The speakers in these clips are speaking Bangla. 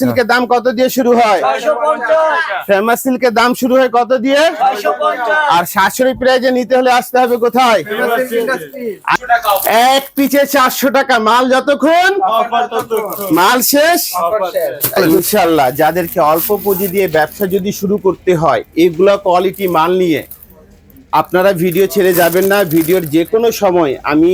সিল্কের দাম কত দিয়ে শুরু হয়? ফেমাস সিল্কের দাম শুরু হয় কত দিয়ে? আর সাতশো প্রাইজে নিতে হলে আসতে হবে কোথায়? এক পিছে চারশো টাকা। মাল যতক্ষণ? মাল শেষ? ইনশাল্লাহ যাদেরকে অল্প পুঁজি দিয়ে ব্যবসা যদি শুরু করতে হয় এগুলো কোয়ালিটি মাল নিয়ে আপনারা ভিডিও ছেড়ে যাবেন না। ভিডিওর যে কোনো সময় আমি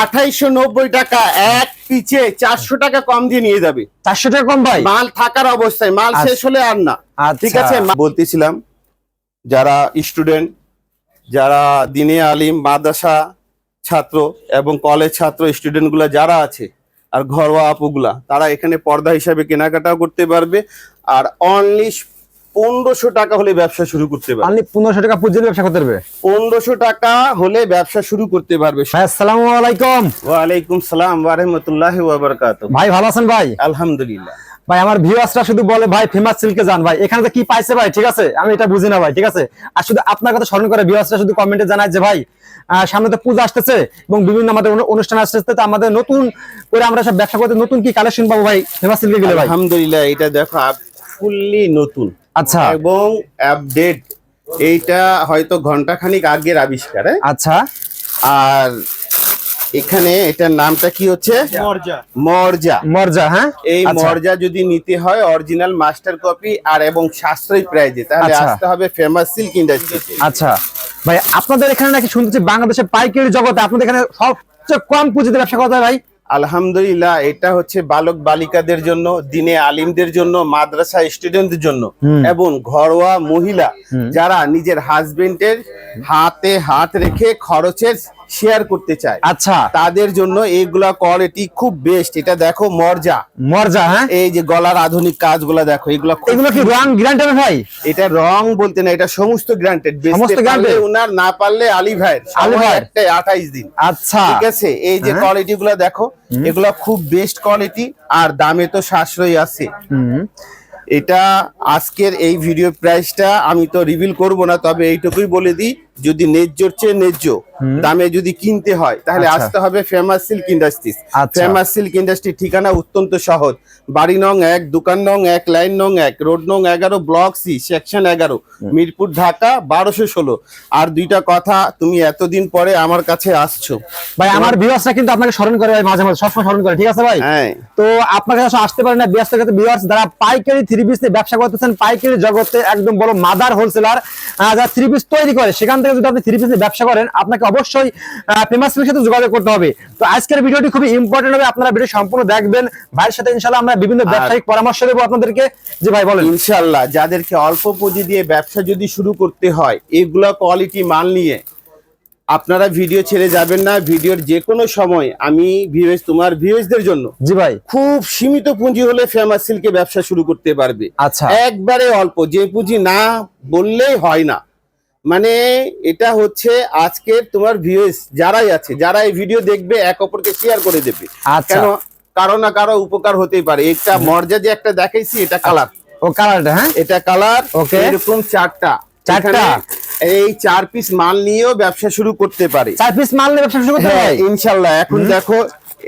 আঠাইশো নব্বই টাকা এক পিছে চারশো টাকা কম দিয়ে নিয়ে যাবে চারশো টাকা কম ভাই মাল থাকার অবস্থায় মাল আচ্ছা। শেষ হলে আর না আচ্ছা। ঠিক আছে বলতেছিলাম যারা স্টুডেন্ট যারা দিনে আলিম মাদ্রাসা ছাত্র এবং কলেজ ছাত্র স্টুডেন্টগুলা যারা আছে আর ঘরোয়া আপুগুলা তারা এখানে পর্দা হিসাবে কেনাকাটাও করতে পারবে আর অনলি পনেরোশো টাকা হলে ব্যবসা শুরু করতে পারবে। আপনি পনেরোশো টাকা দিয়ে ব্যবসা করতে পারবে। পনেরোশো টাকা হলে ব্যবসা শুরু করতে পারবে। আসসালামু আলাইকুম। ওয়ালাইকুম সালাম ওয়ারহমতুল্লাহ ওয়াবারকাত ভাই ভালো আছেন ভাই? আলহামদুলিল্লাহ। ভাই আমার ভিউয়ার্সরা শুধু বলে ভাই ফেমাস সিল্কে যান ভাই। এখানে তো কি পাইছে ভাই? ঠিক আছে? আমি এটা বুঝি না ভাই ঠিক আছে? আর শুধু আপনার কথা স্মরণ করে ভিউয়ার্সরা শুধু কমেন্টে জানায় যে ভাই সামনে তো পূজা আসতেছে এবং বিভিন্ন আমাদের অনুষ্ঠান আসতেছে। তো আমাদের নতুন করে আমরা সব ব্যবসা করতে নতুন কি কালেকশন পাবো ভাই ফেমাস সিল্কে গেলে ভাই? আলহামদুলিল্লাহ এটা দেখো ফুললি নতুন। আচ্ছা। এবং আপডেট এইটা হয়তো ঘণ্টা ঘন্টাখানিক আগের আবিষ্কার হ্যাঁ? আচ্ছা। আর এখানে এটার নামটা কি হচ্ছে? মর্জা। মর্জা। হ্যাঁ? এই আচ্ছা। মর্জা যদি নিতে হয় অরিজিনাল মাস্টার কপি আর এবং সাশ্রয়ী প্রাইজে তাহলে আচ্ছা। আসতে হবে ফেমাস সিল্ক ইন্ডাস্ট্রি আচ্ছা। ভাই আপনাদের এখানে নাকি শুনতেছি বাংলাদেশের পাইকারি জগতে আপনাদের এখানে সবচেয়ে কম পুঁজিতে ব্যবসা করতে হয় ভাই? আলহামদুলিল্লাহ এটা হচ্ছে বালক বালিকাদের জন্য দিনে আলিমদের জন্য মাদ্রাসা স্টুডেন্টদের জন্য এবং ঘরোয়া মহিলা যারা নিজের হাজবেন্ডের হাতে হাত রেখে খরচের শেয়ার করতে চায়। আচ্ছা। তাদের জন্য এইগুলা কোয়ালিটি খুব বেস্ট এটা দেখো মর্জা। মর্জা হ্যাঁ? এই যে গলার আধুনিক কাজগুলা দেখো এগুলা এগুলো কি রং গ্রান্টেড ভাই? এটা রং বলতে না এটা সমস্ত গ্রান্টেড। সমস্ত granted? উনার না পারলে আলী ভাইয়ের। আলী? একটাই আঠাইশ দিন। আচ্ছা। ঠিক আছে? এই যে হ্যাঁ। কোয়ালিটি গুলা দেখো এগুলা খুব বেস্ট কোয়ালিটি আর দামে তো সাশ্রয়ী আছে। হুম। এটা আজকের এই ভিডিও প্রাইসটা আমি তো রিভিল করব না তবে এইটুকুই বলে দিই। যদি ন্যায্যর চেয়ে ন্যায্য দামে যদি কিনতে হয় তাহলে আচ্ছা। আসতে হবে Famous Silk Industries. Famous Silk Industry ঠিকানা অত্যন্ত সহজ। বাড়ি নং এক দোকান নং এক লাইন নং এক রোড নং এগারো ব্লক সি সেকশন এগারো মিরপুর ঢাকা বারোশো ষোলো। আর দুইটা কথা তুমি এতদিন পরে আমার কাছে আসছো। ভাই আমার ভিউয়ার্সরা কিন্তু আপনাকে স্মরণ করে ভাই মাঝে মাঝে সবসময় স্মরণ করে ঠিক আছে ভাই? হ্যাঁ। তো আপনার কাছে আসতে পারে না ব্যস্ত ক্ষেত্রে ভিউয়ার্স যারা পাইকারি থ্রি পিস ব্যবসা করতেছেন পাইকারি জগতে একদম বড় মাদার হোলসেলার যারা থ্রি পিস তৈরি করে সেখান থেকে যদি আপনি থ্রি পিস ব্যবসা করেন আপনাকে অবশ্যই ফেমাস সাথে যোগাযোগ করতে হবে। তো আজকের ভিডিওটি খুবই ইম্পর্টেন্ট হবে। আপনারা ভিডিও সম্পূর্ণ দেখবেন। ভাইয়ের সাথে ইনশাল্লাহ আমরা বিভিন্ন ব্যবসায়িক পরামর্শ দেবো আপনাদেরকে। যে ভাই বলেন। ইনশাল্লাহ যাদেরকে অল্প পুঁজি দিয়ে ব্যবসা যদি শুরু করতে হয় এগুলা কোয়ালিটি মাল নিয়ে আপনারা ভিডিও ছেড়ে যাবেন না। ভিডিওর যে কোনো সময় আমি ভিউজ তোমার ভিউজদের জন্য জি ভাই। খুব সীমিত পুঁজি হলে ফেমাস সিল্কে ব্যবসা শুরু করতে পারবে। আচ্ছা। একবারে অল্প যে পুঁজি না বললেই হয় না। মানে এটা হচ্ছে আজকের তোমার ভিউস যারাই আছে যারা এই ভিডিও দেখবে এক অপরকে শেয়ার করে দেবে। আচ্ছা। কেন? কারও না কারও উপকার হতেই পারে। এটা মর্যাদা যে একটা দেখাইছি এটা কালার ও কালারটা হ্যাঁ? এটা কালার ওকে এরকম চারটা। চারটা? এই চার পিস মাল নিয়েও ব্যবসা শুরু করতে পারে। চার পিস মাল নিয়ে ব্যবসা শুরু করতে হ্যাঁ হয় ইনশাল্লাহ। এখন দেখো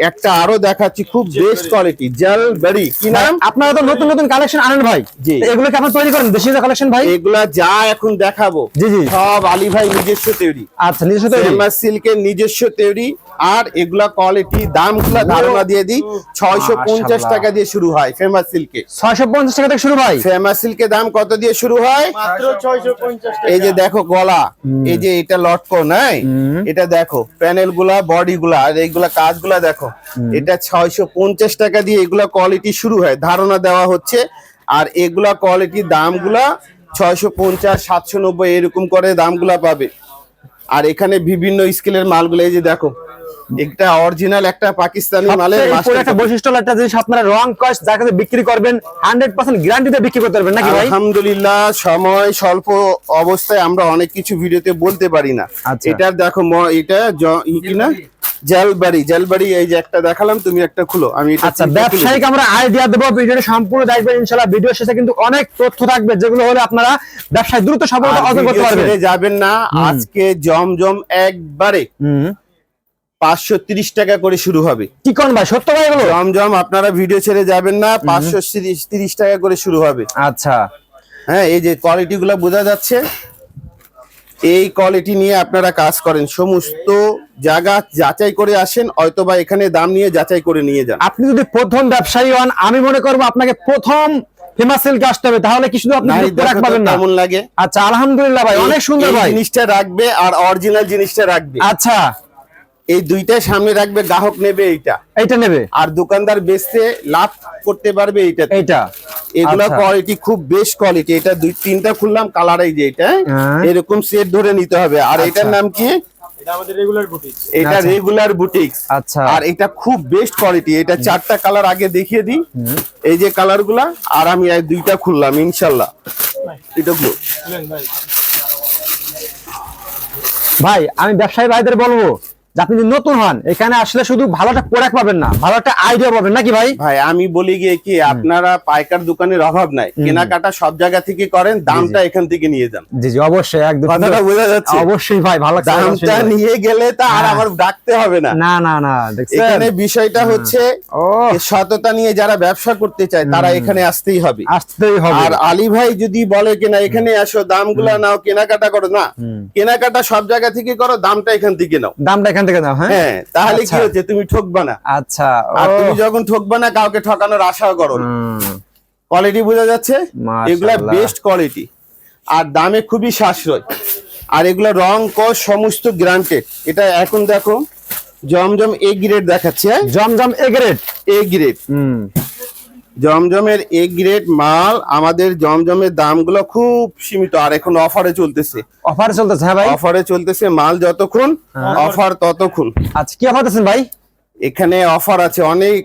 একটা আরও দেখাচ্ছি খুব বেস্ট কোয়ালিটি জেল বেরি কি নাম? আপনারা তো নতুন নতুন কালেকশন আনেন ভাই। জি। এগুলো কি আপনারা তৈরি করেন? দেশীয় কালেকশন ভাই? এগুলা যা এখন দেখাবো জি, জি। সব আলী ভাই নিজস্ব তৈরি। আচ্ছা নিজস্ব তৈরি। ফেমাস সিল্কের নিজস্ব তৈরি। আর এগুলা কোয়ালিটি দামগুলা ধারণা দিয়ে দিই ছয়শো পঞ্চাশ মাশাআল্লাহ। টাকা দিয়ে শুরু হয় ফেমাস সিল্কে ছয়শো পঞ্চাশ টাকা থেকে শুরু ভাই। ফেমাস সিল্কের দাম কত দিয়ে শুরু হয়? এই যে দেখো গলা এই যে এটা লটকন হ্যাঁ এটা দেখো প্যানেলগুলা বডি গুলা আর এইগুলা কাজগুলা দেখো। এটা ছয়শো পঞ্চাশ টাকা দিয়ে এগুলা কোয়ালিটি শুরু হয়। ধারণা দেওয়া হচ্ছে আর এগুলা কোয়ালিটির দামগুলা ছয়শো পঞ্চাশ সাতশো নব্বই এরকম করে দামগুলা পাবে। আর এখানে বিভিন্ন স্কেলের মালগুলো এই যে দেখো একটা অরিজিনাল একটা পাকিস্তানি মালের একটা বৈশিষ্ট্য একটা জিনিস আপনারা রং কস যার কাছে বিক্রি করবেন হান্ড্রেড পার্সেন্ট গ্যারান্টিতে বিক্রি করতে পারবেন নাকি ভাই? আলহামদুলিল্লাহ সময় স্বল্প অবস্থায় আমরা অনেক কিছু ভিডিওতে বলতে পারি না। এটা দেখো এটা কি না? জলবাড়ি জলবাড়ি এই যে একটা দেখালাম তুমি একটা খুলো। আমি আচ্ছা। ব্যবসায়িক আমরা আইডিয়া দেবো ভিডিওটা সম্পূর্ণ দেখবেন ইনশাল্লাহ। ভিডিও শেষে কিন্তু অনেক তথ্য থাকবে যেগুলো হলে আপনারা ব্যবসায় দ্রুত সফলতা অর্জন করতে পারবেন। যাবেন না। আজকে জমজম একবারে হুম। পাঁচশো তিরিশ টাকা করে শুরু হবে। কি কোন ভাই? সত্য ভাই এগুলো? জমজম আপনারা ভিডিও ছেড়ে যাবেন না পাঁচশো তিরিশ টাকা করে শুরু হবে। আচ্ছা। হ্যাঁ এই যে কোয়ালিটি গুলো বোঝা যাচ্ছে। এই কোয়ালিটি নিয়ে আপনারা কাজ করেন। সমস্ত জায়গা যাচাই করে আসেন হয়তোবা এখানে দাম নিয়ে যাচাই করে নিয়ে যান। আপনি যদি প্রথম ব্যবসায়ী হন আমি মনে করব আপনাকে প্রথম সিল্কে আসতে হবে। তাহলে কি শুধু আপনি না? কেমন লাগে। আচ্ছা আলহামদুলিল্লাহ ভাই অনেক সুন্দর ভাই। জিনিসটা রাখবে আর অরিজিনাল জিনিসটা রাখবে। আচ্ছা। এই দুইটা সামনে রাখবে গ্রাহক নেবে এইটা। এইটা নেবে? আর দোকানদার বেচতে লাভ করতে পারবে এইটা এইটা। এগুলা আচ্ছা। কোয়ালিটি খুব বেস্ট কোয়ালিটি এটা দুই তিনটা খুললাম কালার এই যে এটা হ্যাঁ। এরকম সেট ধরে নিতে হবে। আর এটার নাম কি? এটা আমাদের রেগুলার বুটিক এটা আচ্ছা। রেগুলার বুটিক্স আচ্ছা। আর এটা খুব বেস্ট কোয়ালিটি এটা চারটা কালার আগে দেখিয়ে দিই। এই যে কালারগুলা আর আমি দুইটা খুললাম এটা। ভাই আমি ব্যবসায়ী ভাইদের বলব আপনি যদি নতুন হন এখানে আসলে শুধু ভালো একটা প্রোডাক্ট পাবেন না ভালো একটা আইডিয়া পাবেন নাকি ভাই? ভাই আমি বলি গিয়ে কি আপনারা পাইকার দোকানের অভাব নাই। কেনাকাটা সব জায়গা থেকে করেন দামটা এখান থেকে নিয়ে যান। জি জি অবশ্যই একদম। কথাটা বোঝা যাচ্ছে। অবশ্যই ভাই ভালো দামটা নিয়ে গেলে তা আর হ্যাঁ। আমার ডাকতে হবে না। না না না এখানে বিষয়টা হচ্ছে সততা নিয়ে যারা ব্যবসা করতে চায় তারা এখানে আসতেই হবে। আসতেই হবে। আর আলী ভাই যদি বলে কিনা এখানে আসো দামগুলা নাও কেনাকাটা করো। না কেনাকাটা সব জায়গা থেকে করো দামটা এখান থেকে নাও। দামটা এখান থেকে দাও হ্যাঁ? হ্যাঁ তাহলে কি আচ্ছা। হচ্ছে? তুমি ঠকবা না। আচ্ছা আর তুমি যখন ঠকবা না কাউকে ঠকানোর আশা করো কোয়ালিটি বোঝা যাচ্ছে। এগুলা বেস্ট কোয়ালিটি আর দামে খুবই সাশ্রয়। আর এগুলা রং কস সমস্ত গ্রান্টেড এটা এখন দেখো জমজম এ গ্রেড দেখাচ্ছে হ্যাঁ? জমজম গ্রেড এ গ্রেড হুম। জমজমের এ গ্রেড মাল আমাদের জমজমের দামগুলো খুব সীমিত আর এখন অফারে চলতেছে। অফার চলতেছে হ্যাঁ ভাই? অফারে চলতেছে মাল যতক্ষণ অফার ততক্ষণ। আচ্ছা কি অফার দিচ্ছেন ভাই? এখানে অফার আছে অনেক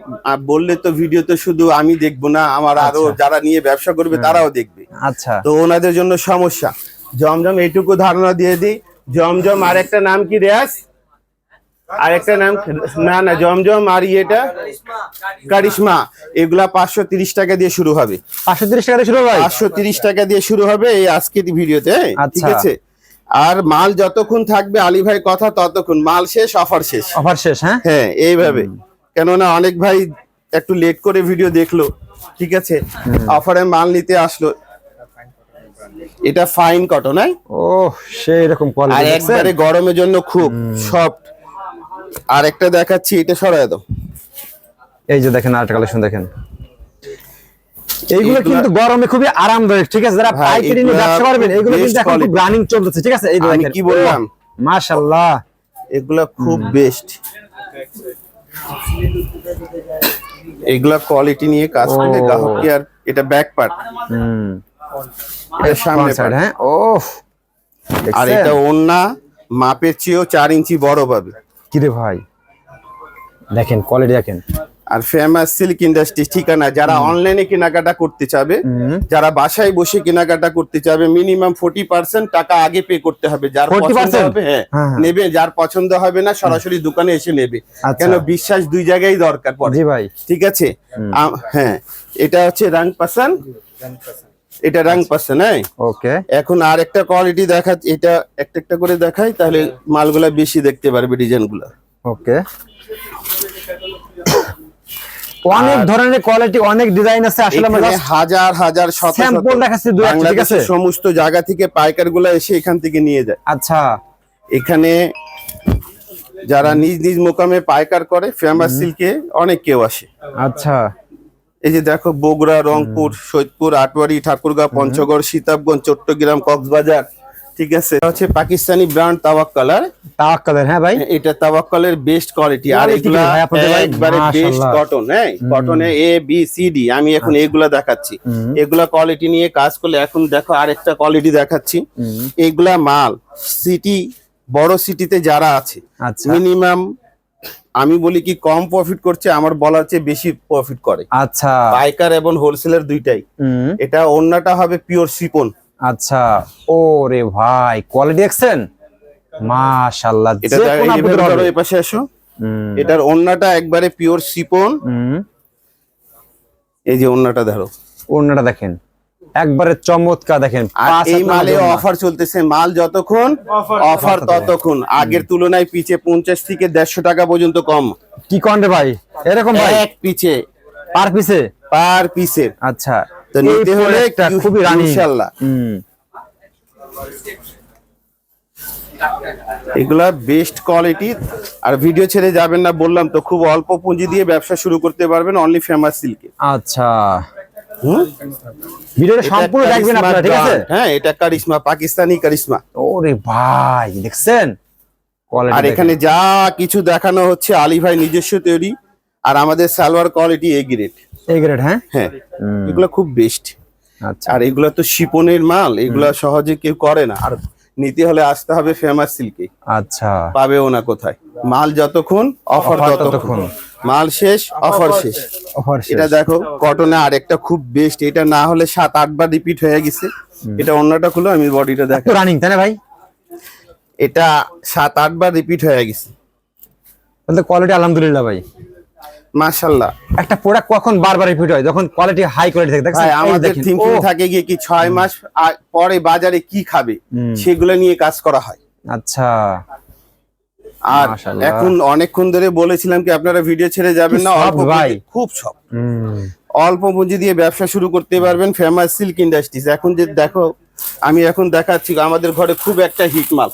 বললে তো ভিডিওতে শুধু আমি দেখব না আমার আরও যারা নিয়ে ব্যবসা করবে তারাও দেখবে। আচ্ছা। তো ওনাদের জন্য সমস্যা। জমজম এইটুকু ধারণা দিয়ে দিই। জমজম আর একটা নাম কি রেয়াস আর একটা নাম না না জমজম আর ইয়েটা? কারিশমা এগুলা পাঁচশো তিরিশ টাকা দিয়ে শুরু হবে। পাঁচশো তিরিশ টাকা দিয়ে শুরু ভাই? পাঁচশো তিরিশ টাকা দিয়ে শুরু হবে এই আজকের ভিডিওতে হ্যাঁ? ঠিক আচ্ছা। আছে? আর মাল যতক্ষণ থাকবে আলী ভাই কথা ততক্ষণ। মাল শেষ অফার শেষ। অফার শেষ হ্যাঁ? হ্যাঁ এইভাবে। কেননা অনেক ভাই একটু লেট করে ভিডিও দেখল ঠিক আছে? অফারে মাল নিতে আসলো। এটা ফাইন কটন হ্যাঁ? ও সেই রকম আর একবারে গরমের জন্য খুব সফট। আর একটা দেখাচ্ছি এটা সরাই দাও। এই যে দেখেন আরেকটা কালেকশন দেখেন। এইগুলো কিন্তু গরমে খুবই আরামদায়ক ঠিক আছে? যারা পাইকারি নিয়ে ব্যবসা করবেন এগুলো কিন্তু এখন quality। রানিং চলতেছে ঠিক আছে? এই দেখেন। কি বললাম? মাশাআল্লাহ। এগুলা খুব বেস্ট এগুলা কোয়ালিটি নিয়ে কাজ করলে ও। গ্রাহক কি আর এটা ব্যাক পার্ট হুম। এটা সামনে part। হ্যাঁ? ও আর এটা ওন্না মাপের চেয়েও চার ইঞ্চি বড় পাবে। কি রে ভাই? দেখেন কোয়ালিটি দেখেন। আর ফেমাস সিল্ক ইন্ডাস্ট্রি ঠিকানা যারা অনলাইনে কেনাকাটা করতে চাবে যারা বাসায় বসে কেনাকাটা করতে চাবে মিনিমাম ফোর্টি পার্সেন্ট টাকা আগে পে করতে হবে। যার 40% পছন্দ হবে হ্যাঁ হ্যাঁ, হ্যাঁ। নেবে যার পছন্দ হবে না সরাসরি দোকানে এসে নেবে। আচ্ছা। কেন? বিশ্বাস দুই জায়গায় দরকার পড়ে। ভাই। ঠিক আছে? হ্যাঁ এটা হচ্ছে রাং পাসান এটা রাং পাসান হ্যাঁ ওকে। এখন আর একটা কোয়ালিটি দেখা এটা একটা একটা করে দেখাই তাহলে মালগুলা বেশি দেখতে পারবে ডিজাইনগুলা ওকে অনেক ধরনের কোয়ালিটি অনেক ডিজাইন আছে আসলে আমরা হাজার হাজার শত sample দেখাচ্ছি দু একটা, ঠিক আছে? সমস্ত জায়গা থেকে পাইকারগুলা এসে এখান থেকে নিয়ে যায়। আচ্ছা। এখানে যারা নিজ নিজ মোকামে পাইকার করে ফেমাস সিল্কে অনেক কেউ আসে। আচ্ছা। এই যে দেখো বগুড়া রংপুর সৈয়দপুর আটওয়ারি ঠাকুরগাঁও পঞ্চগড় সীতাবগঞ্জ চট্টগ্রাম কক্সবাজার ঠিক আছে? এটা হচ্ছে পাকিস্তানি ব্র্যান্ড তাওয়াক্কালার তাওয়াক্কালের হ্যাঁ ভাই। এটা তাওয়াক্কালের বেস্ট কোয়ালিটি আর এগুলা ভাই আপনাদের ভাই? একবারে বেস্ট কটন হ্যাঁ? কটনে এ বি সি ডি আমি এখন এগুলা দেখাচ্ছি। এগুলা কোয়ালিটি নিয়ে কাজ করলে এখন দেখো আরেকটা কোয়ালিটি দেখাচ্ছি। এগুলা মাল সিটি বড় সিটিতে যারা আছে আচ্ছা। মিনিমাম আমি বলি কি কম প্রফিট করছে আমার বলার চেয়ে বেশি প্রফিট করে। আচ্ছা। পাইকার এবং হোলসেলের দুইটাই। এটা অন্যটা হবে পিওর সিপন আচ্ছা। ও রে ভাই কোয়ালিটি দেখছেন মাশাআল্লাহ এটা ধরো, এই পাশে আসো। এটার অন্যটা একবারে পিওর সিপন হুম। এই যে অন্যটা ধরো। ওড়নাটা দেখেন। একবারে চমৎকার দেখেন আর এই মালে অফার চলতেছে মাল যতক্ষণ অফার ততক্ষণ। আগের তুলনায় পিছে পঞ্চাশ থেকে দেড়শো টাকা পর্যন্ত কম। কি কন রে ভাই? এরকম ভাই? এক পিছে। পার পিসে? পার পিসের আচ্ছা। তো নিতে হলে খুবই রানি ইনশাল্লাহ। এগুলা বেস্ট কোয়ালিটি আর ভিডিও ছেড়ে যাবেন না বললাম তো খুব অল্প পুঁজি দিয়ে ব্যবসা শুরু করতে পারবেন অনলি ফেমাস সিল্কে আচ্ছা। ভিডিওটা সম্পূর্ণ দেখবেন আপনারা ঠিক আছে? হ্যাঁ এটা কারিশমা পাকিস্তানি কারিশমা। ওরে ভাই দেখছেন? আর এখানে যা কিছু দেখানো হচ্ছে আলী ভাই নিজস্ব তৈরি আর আমাদের সালোয়ার কোয়ালিটি এ গ্রেড এই গ্রেড হ্যাঁ? হ্যাঁ এগুলো খুব বেস্ট আচ্ছা। আর এগুলো তো শিপনের মাল এগুলো সহজে কেউ করে না। আর নিতে হলে আসতে হবে ফেমাস সিল্কে আচ্ছা। পাবেও না কোথায়। মাল যতক্ষণ অফার ততক্ষণ। মাল শেষ অফার শেষ। অফার এটা দেখো কটনে আরেকটা খুব বেস্ট এটা না হলে সাত আটবার রিপিট হয়ে গেছে। এটা অন্যটা খুলো আমি বডিটা দেখো রানিং তাই না ভাই? এটা সাত আটবার রিপিট হয়ে গেছে। তাহলে কোয়ালিটি আলহামদুলিল্লাহ ভাই। মাশাল্লাহ একটা প্রোডাক্ট কখন বারবার রিপিট হয়? যখন কোয়ালিটি হাই কোয়ালিটি থাকে দেখছেন ভাই আমাদের দেখেন, থিঙ্কিং থাকে গিয়ে কি ছয় মাস আ- পরে বাজারে কি খাবে? সেগুলো নিয়ে কাজ করা হয়। আচ্ছা। আর এখন অনেকক্ষণ ধরে বলেছিলাম কি আপনারা ভিডিও ছেড়ে যাবেন না অল্প ভাই। খুব সব। অল্প পুঁজি দিয়ে ব্যবসা শুরু করতে পারবেন ফেমাস সিল্ক ইন্ডাস্ট্রিজ এখন যে দেখো আমি এখন দেখাচ্ছি আমাদের ঘরে খুব একটা হিট মাল।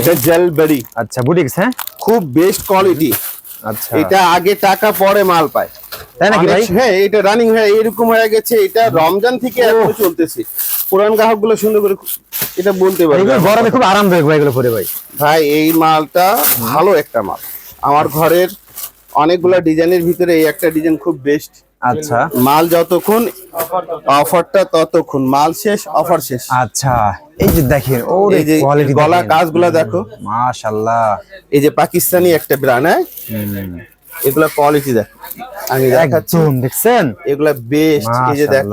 এটা জেলবেরি আচ্ছা বুটিক্স হ্যাঁ? খুব বেস্ট কোয়ালিটি আচ্ছা। এটা আগে টাকা পরে মাল পায়। তাই নাকি ভাই? হ্যাঁ এটা রানিং হয়ে এরকম হয়ে গেছে। এটা রমজান থেকে এখনও চলতেছে। পুরান গ্রাহকগুলো সুন্দর করে এটা বলতে পারবে গরমে খুব আরামদায়ক ভাই এগুলো পরে ভাই। ভাই এই মালটা ভালো একটা মাল। আমার ঘরের অনেকগুলা ডিজাইনের ভিতরে এই একটা ডিজাইন খুব বেস্ট আচ্ছা। মাল যতক্ষণ অফারটা ততক্ষণ। মাল শেষ অফার শেষ। আচ্ছা। এই যে দেখেন ওরে এই যে গলা কাজগুলা দেখো। মাশাআল্লাহ। এই যে পাকিস্তানি একটা ব্র্যান্ড হ্যাঁ? এগুলা কোয়ালিটি দেখ। আমি দেখাচ্ছি দেখছেন? এগুলা বেস্ট এই যে দেখো।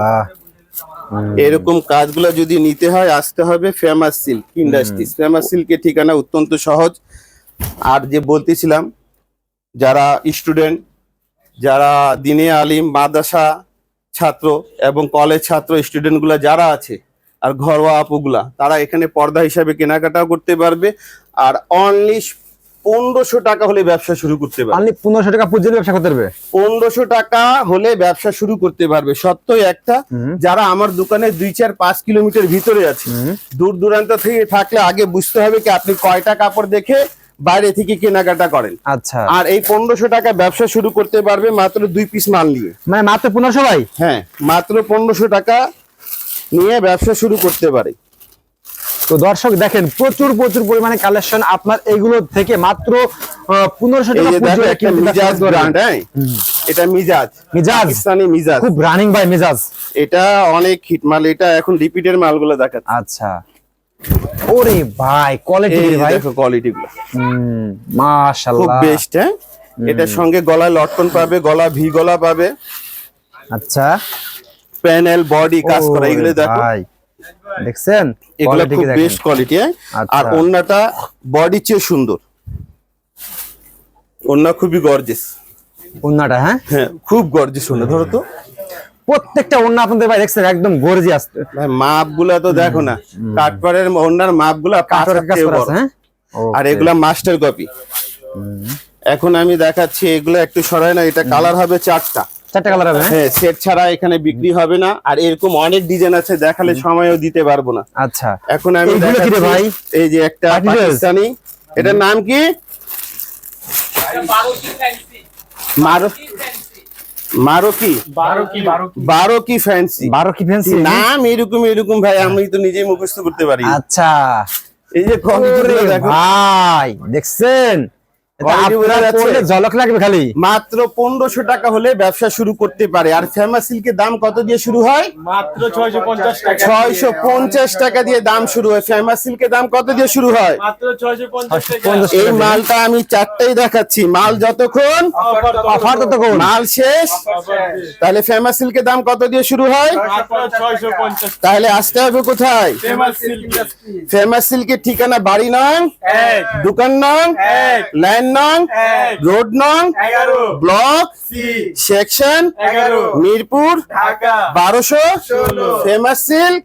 এরকম কাজগুলো যদি নিতে হয় আসতে হবে ফেমাস সিল্ক ইন্ডাস্ট্রিজ ফেমাস সিল্কের ঠিকানা অত্যন্ত সহজ। আর যে বলতেছিলাম যারা স্টুডেন্ট যারা দিনে আলিম মাদ্রাসা ছাত্র এবং কলেজ ছাত্র স্টুডেন্টগুলো যারা আছে আর ঘরোয়া আপুগুলা তারা এখানে পর্দা হিসাবে কেনাকাটাও করতে পারবে। আর অনলি পনেরোশো টাকা হলে ব্যবসা শুরু করতে পারবে। পনেরোশো টাকা পর্যন্ত ব্যবসা করতে পারবে। পনেরোশো টাকা হলে ব্যবসা শুরু করতে পারবে। সত্যই একটা যারা আমার দোকানে দুই চার পাঁচ কিলোমিটার ভিতরে আছে দূর দূরান্ত থেকে থাকলে আগে বুঝতে হবে কি আপনি কয়টা কাপড় দেখে বাইরে থেকে কেনাকাটা করেন। আচ্ছা। আর এই পনেরোশো টাকা ব্যবসা শুরু করতে পারবে মাত্র দুই পিস মাল নিয়ে। মানে মাত্র পনেরোশো ভাই? হ্যাঁ মাত্র পনেরোশো টাকা নিয়ে ব্যবসা শুরু করতে পারে। তো দর্শক দেখেন প্রচুর প্রচুর পরিমাণে কালেকশন আপনার এগুলো থেকে মাত্র পনেরোশো টাকা দেখো হ্যাঁ? এটা মিজাজ মিজাজ? পাকিস্তানি মিজাজ। খুব রানিং বাই মিজাজ। এটা অনেক হিট মাল এটা এখন রিপিটের মালগুলো দেখাচ্ছে। আচ্ছা। ওরে ভাই কোয়ালিটি ভাই। দেখো কোয়ালিটি গুলো। হুম খুব মাশাআল্লাহ বেস্ট হ্যাঁ? এটার সঙ্গে গলায় লটকন পাবে গলা ভি গলা পাবে। আচ্ছা। প্যানেল বডি কাজ করা এগুলো দেখো। ভাই। দেখছেন? এগুলো খুব বেস্ট কোয়ালিটি হ্যাঁ? আচ্ছা। আর ওন্নাটা বডি চেয়ে সুন্দর। ওন্না খুবই গর্জেস ওন্নাটা হ্যাঁ? হ্যাঁ খুব গর্জেস ওন্না ধরো তো। প্রত্যেকটা ওন্না আপনাদের ভাই দেখছেন একদম গর্জিয়াস ভাই মাপগুলা তো দেখো না। কাঠপাড়ের ওন্নার মাপগুলা কাজ করা আছে হ্যাঁ? আর এগুলা মাস্টার কপি এখন আমি দেখাচ্ছি এগুলো একটু সরায় না এটা কালার হবে চারটা। চারটা কালার হবে হ্যাঁ? হ্যাঁ সেট ছাড়া এখানে বিক্রি হবে না। আর এরকম অনেক ডিজাইন আছে দেখালে সময়ও দিতে পারব না। আচ্ছা। এখন আমি এইগুলো কি রে দেখাচ্ছি, ভাই? এই যে একটা পাকিস্তানি। এটার নাম কি? মারো মারো কি বারো কি বারো কি বারো কি ফ্যান্সি বারো কি ফ্যান্সি নাম এরকম এরকম ভাই আমি তো নিজেই মুখস্থ করতে পারি। আচ্ছা। এই যে ভাই দেখছেন? ঝলক লাগবে খালি। মাত্র পনেরোশো টাকা হলে ব্যবসা শুরু করতে পারে। আর ফেমাস সিল্কের দাম কত দিয়ে শুরু হয়? মাত্র ছয়শো পঞ্চাশ টাকা। ছয়শো পঞ্চাশ টাকা দিয়ে দাম শুরু হয়। ফেমাস সিল্কের দাম কত দিয়ে শুরু হয়? মাত্র ছয়শো পঞ্চাশ টাকা। 50 এই মালটা আমি চারটাই দেখাচ্ছি। মাল যতক্ষণ অফার অফার তো কোন মাল শেষ। তাহলে ফেমাস সিল্কের দাম কত দিয়ে শুরু হয়? তাহলে আসতে হবে কোথায়? ফেমাস সিল্কের ঠিকানা বাড়ি নয় দোকান নয় লাইন লাইন নং রোড নং ব্লক সেকশন মিরপুর বারোশো ফেমাস সিল্ক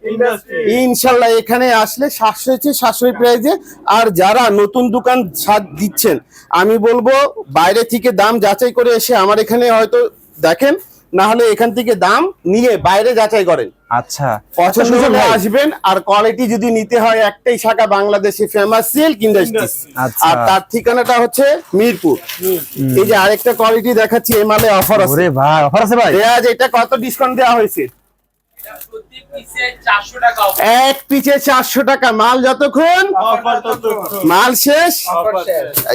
ইনশাল্লাহ এখানে আসলে সাশ্রয় সাশ্রয় প্রাইজে আর যারা নতুন দোকান সাথ দিচ্ছেন আমি বলব বাইরে থেকে দাম যাচাই করে এসে আমার এখানে হয়তো দেখেন। না হলে এখান থেকে দাম নিয়ে বাইরে যাচাই করেন। আচ্ছা। পছন্দ হলে। আসবেন আর কোয়ালিটি যদি নিতে হয় একটাই শাখা বাংলাদেশে ফেমাস সিল্ক ইন্ডাস্ট্রিজ আচ্ছা। আর তার ঠিকানাটা হচ্ছে মিরপুর। এই যে আরেকটা কোয়ালিটি দেখাচ্ছি এই মালে অফার আছে। ওরে ভাই অফার আছে ভাই? রেয়াজ এটা কত ডিসকাউন্ট দেওয়া হয়েছে? প্রতি পিসে চারশো টাকা। off। এক পিছে চারশো টাকা মাল যতক্ষণ মাল শেষ। অফার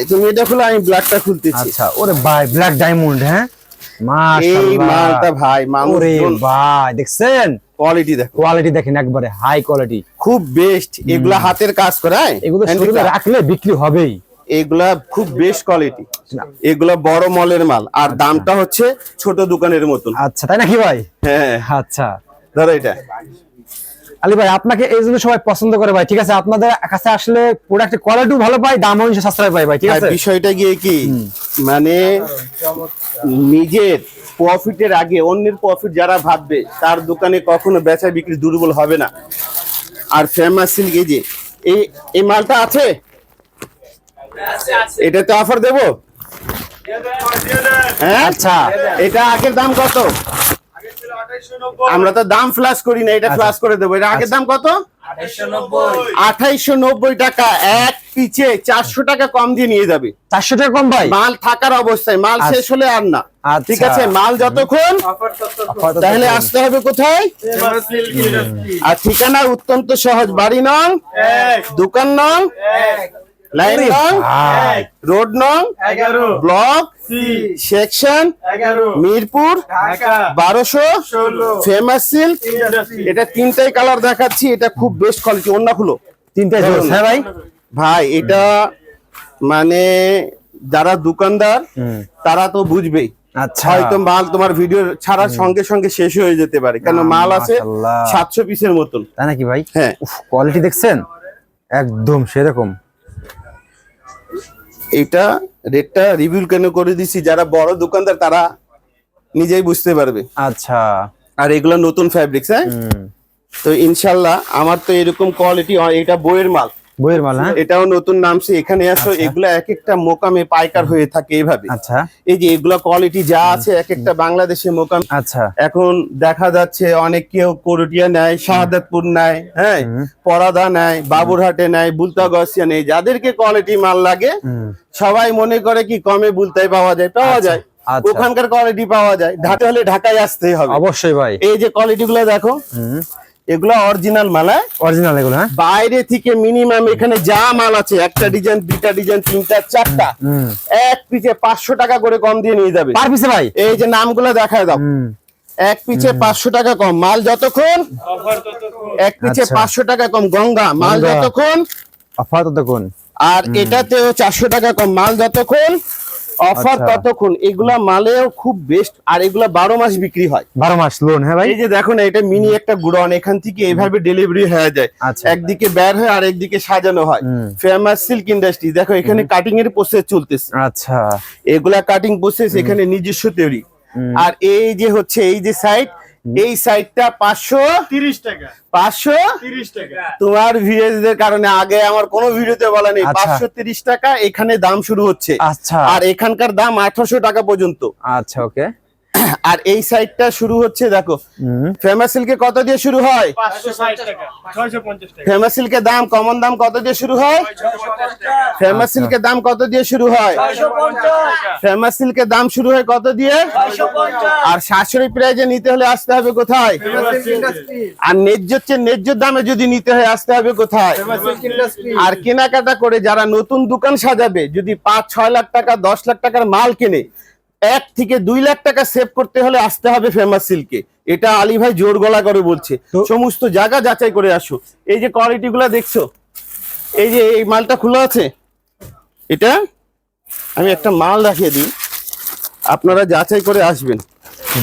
তুমি এটা খুলে আমি ব্ল্যাকটা খুলতেছি। আচ্ছা ওরে ভাই ব্ল্যাক ডায়মন্ড হ্যাঁ? এই মালটা ভাই ভাই দেখছেন? কোয়ালিটি দেখো। কোয়ালিটি দেখেন একবারে হাই কোয়ালিটি খুব বেস্ট এগুলা হাতের কাজ করে হ্যাঁ? এগুলো রাখলে বিক্রি হবেই। এগুলা খুব কোয়ালিটি এগুলা বড় মলের মাল। আর দামটা হচ্ছে ছোট দোকানের মতন। আচ্ছা তাই নাকি ভাই? হ্যাঁ। আচ্ছা। ধরো এটা। আলী ভাই আপনাকে এই জন্য সবাই পছন্দ করে ভাই ঠিক আছে? আপনাদের কাছে আসলে প্রোডাক্টের কোয়ালিটিও ভালো পাই দাম অনুযায়ী সাশ্রয় পাই ভাই ঠিক আছে? বিষয়টা গিয়ে কি? মানে নিজের প্রফিটের আগে অন্যের প্রফিট যারা ভাববে তার দোকানে কখনো বেচা বিক্রি দুর্বল হবে না। আর ফেমাস সিল্ক এই যে এই এই মালটা আছে? এটা তো অফার দেবো? হ্যাঁ? আচ্ছা। এটা আগের দাম কত? আগে ছিল 2890 আমরা তো দাম ফ্লাশ করি না এটা ফ্লাশ করে দেবো। এটা আগের দাম কত? আঠাইশো নব্বই। টাকা এক পিছে চারশো টাকা কম দিয়ে নিয়ে যাবে। চারশো টাকা কম ভাই? মাল থাকার অবস্থায় মাল আচ্ছা। শেষ হলে আর না। আচ্ছা। ঠিক আছে মাল যতক্ষণ তাহলে আসতে হবে কোথায়? আর ঠিকানা অত্যন্ত সহজ বাড়ি নং দোকান নং লাইন নং ভাই। রোড নং এগারো। ব্লক সেকশন মিরপুর বারোশো ফেমাস সিল্ক। এটা তিনটাই কালার দেখাচ্ছি এটা খুব বেস্ট কোয়ালিটি অন্য খুলো। তিনটে ধরুন। জোস হ্যাঁ ভাই। ভাই এটা মানে যারা দোকানদার তারা তো বুঝবেই। আচ্ছা। হয়তো মাল তোমার ভিডিও ছাড়ার সঙ্গে সঙ্গে শেষ হয়ে যেতে পারে। কেন মাল আছে সাতশো পিসের মতন। তাই নাকি ভাই? হ্যাঁ। কোয়ালিটি দেখছেন? একদম সেরকম। এটা রেটটা রিভিউ কেন করে দিছি? যারা বড় দোকানদার তারা নিজেই বুঝতে পারবে। আচ্ছা। আর এগুলো নতুন ফ্যাব্রিক্স হ্যাঁ? তো ইনশাল্লাহ আমার তো এরকম কোয়ালিটি এটা বইয়ের মাল। বইয়ের মাল হ্যাঁ? এটাও নতুন নামছে এখানে আসো এগুলা এক একটা মোকামে পাইকার হয়ে থাকে এইভাবে। আচ্ছা। এই যে এগুলা কোয়ালিটি যা আছে এক একটা বাংলাদেশে মোকাম। আচ্ছা। এখন দেখা যাচ্ছে অনেক কেউ করটিয়া নেয় শাহাদাতপুর নেয় হ্যাঁ? পরাদা নেয় বাবুরহাটে নেয় বুলতাগসিয়া নেয় যাদেরকে কোয়ালিটি মাল লাগে সবাই মনে করে কি কমে বুলতাই পাওয়া যায় পাওয়া যায়। আচ্ছা। ওখানকার কোয়ালিটি পাওয়া যায়। ঢাকা হলে ঢাকায় আসতেই হবে। অবশ্যই ভাই। এই যে কোয়ালিটি গুলো দেখো। এগুলো অরিজিনাল মালা অরিজিনাল এগুলো হ্যাঁ? বাইরে থেকে মিনিমাম এখানে যা মাল আছে একটা ডিজাইন দুইটা ডিজাইন তিনটা চারটা এক পিছে পাঁচশো টাকা করে কম দিয়ে নিয়ে যাবে। পার পিসে ভাই? এই যে নামগুলো দেখায় দাও। এক পিছে পাঁচশো টাকা কম। মাল যতক্ষণ? এক পিছে আচ্ছা। পাঁচশো টাকা কম। গঙ্গা মাল। যতক্ষণ? অফার তো দেখুন আর এটাতেও চারশো টাকা কম। মাল যতক্ষণ? অফার আচ্ছা। ততক্ষণ এগুলা মালেও খুব বেস্ট আর এগুলা বারো মাস বিক্রি হয়। বারো মাস লোন হ্যাঁ ভাই? এই যে দেখো না এটা মিনি একটা গুড়ন এখান থেকে এইভাবে ডেলিভারি হয়ে যায়। আচ্ছা। একদিকে বের হয় আর একদিকে সাজানো হয়। ফেমাস সিল্ক ইন্ডাস্ট্রি দেখো এখানে কাটিং এর প্রসেস চলতেছে। আচ্ছা। এগুলা কাটিং প্রসেস এখানে নিজস্ব তৈরি আর এই যে হচ্ছে এই যে সাইড এই সাইডটা পাঁচশো 30 টাকা। পাঁচশো 30 টাকা। তোমার ভিডিও কারণে আগে আমার কোনো ভিডিওতে বলা নেই। আচ্ছা। পাঁচশো তিরিশ টাকা এখানে দাম শুরু হচ্ছে। আচ্ছা। আর এখানকার দাম আঠারোশো টাকা পর্যন্ত। আচ্ছা ওকে আর এই সাইডটা শুরু হচ্ছে দেখো। ফেমাস সিল্কে কত দিয়ে শুরু হয়? 560 টাকা। 650 টাকা। ফেমাস সিল্কের দাম কমন দাম কত দিয়ে শুরু হয়? 650 টাকা ফেমাস সিল্কের দাম কত দিয়ে শুরু হয়? 650 টাকা ফেমাস সিল্কের দাম শুরু হয় কত দিয়ে? আর সাশ্রয়ী প্রাইজে নিতে হলে আসতে হবে কোথায়? আর ন্যায্য চেয়ে ন্যায্য দামে যদি নিতে হয় আসতে হবে কোথায়? আর কেনাকাটা করে যারা নতুন দোকান সাজাবে যদি পাঁচ ছয় লাখ টাকা দশ লাখ টাকার মাল কিনে এক থেকে দুই লাখ টাকা সেভ করতে হলে আসতে হবে ফেমাস সিল্কে এটা আলী ভাই জোর গলা করে বলছে। সমস্ত জায়গা যাচাই করে আসো। এই যে কোয়ালিটি গুলা দেখছ? এই যে এই মালটা খোলা আছে? এটা? আমি একটা মাল রাখিয়ে দিই। আপনারা যাচাই করে আসবেন।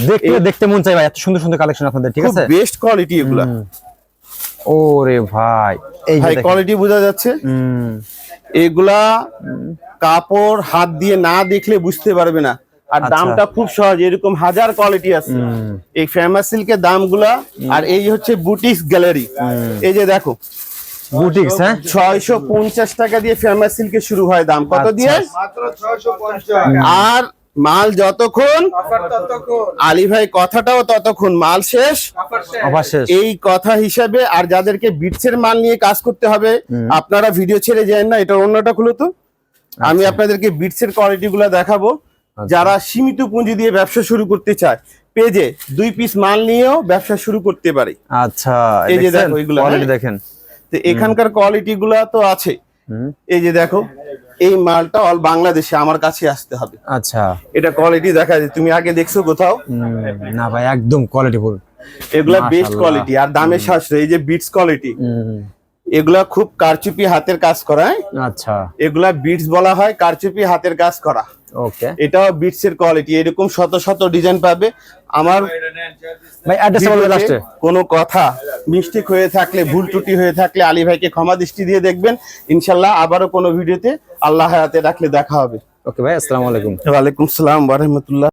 দেখতে দেখতে মন চাই ভাই এত সুন্দর সুন্দর কালেকশন আপনাদের ঠিক আছে? বেস্ট কোয়ালিটি এগুলা। ওরে ভাই এই যে ভাই কোয়ালিটি বোঝা যাচ্ছে? এগুলা কাপড় হাত দিয়ে না দেখলে বুঝতে পারবে না। আর আচ্ছা। দামটা খুব সহজ এরকম হাজার কোয়ালিটি আছে। এই ফেমাস সিল্কের দামগুলা আর এই হচ্ছে বুটিক্স গ্যালারি এই যে দেখো বুটিক্স হ্যাঁ? ছয়শো পঞ্চাশ টাকা দিয়ে ফেমাস সিল্কে শুরু হয় দাম। কত আচ্ছা। দিয়ে? মাত্র আর মাল যতক্ষণ? আলী ভাই কথাটাও ততক্ষণ। মাল শেষ? এই কথা হিসাবে আর যাদেরকে বিটসের মাল নিয়ে কাজ করতে হবে আপনারা ভিডিও ছেড়ে যায় না এটা অন্যটা খুলো তো। আমি আপনাদেরকে বিটসের কোয়ালিটি গুলো দেখাবো। যারা সীমিত পুঁজি দিয়ে ব্যবসা শুরু করতে চায় পেজে দুই পিস মাল নিয়েও ব্যবসা শুরু করতে পারে। আচ্ছা এই যে দেখো এগুলো, হ্যাঁ? দেখেন। তো এখানকার কোয়ালিটি গুলা তো আছে। এই যে দেখো এই মালটা অল বাংলাদেশে আমার কাছে আসতে হবে। আচ্ছা। এটা কোয়ালিটি দেখা যায় তুমি আগে দেখছ কোথাও? না ভাই একদম কোয়ালিটি ফুল এগুলা বেস্ট কোয়ালিটি আর দামে সাশ্রয় এই যে বিটস কোয়ালিটি এগুলা খুব কারচুপি হাতের কাজ করা হ্যাঁ? আচ্ছা। এগুলা বিটস বলা হয় কারচুপি হাতের কাজ করা। ওকে এটাও বিটস এর কোয়ালিটি এরকম শত শত ডিজাইন পাবে। আমার ভাই অ্যাড্রেস বলবে লাস্টে কোনো কথা মিস্টেক হয়ে থাকলে ভুল ত্রুটি হয়ে থাকলে আলী ভাইকে ক্ষমা দৃষ্টি দিয়ে দেখবেন। ইনশাল্লাহ আবারও কোনো ভিডিওতে আল্লাহ হায়াতে রাখলে দেখা হবে। ওকে ভাই আসসালামু আলাইকুম। ওয়ালাইকুম সালাম ওয়া রাহমাতুল্লাহ।